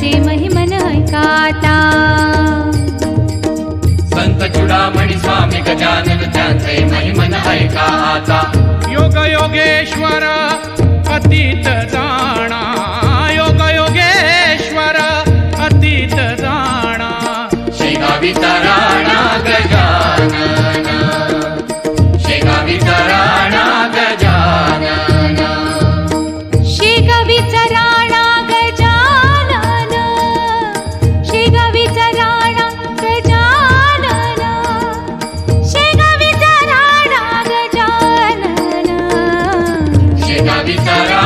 संतांचे महिमन ऐकाता संत चुडामणी स्वामी गजानन त्यांचे महिमन ऐकाता योग योगेश्वर अतीत जाणा योग योगेश्वर अतीत जाणा शेगावी तराणा गजानना। शेगावी तराणा गजानना। शेगावी तराणा Happy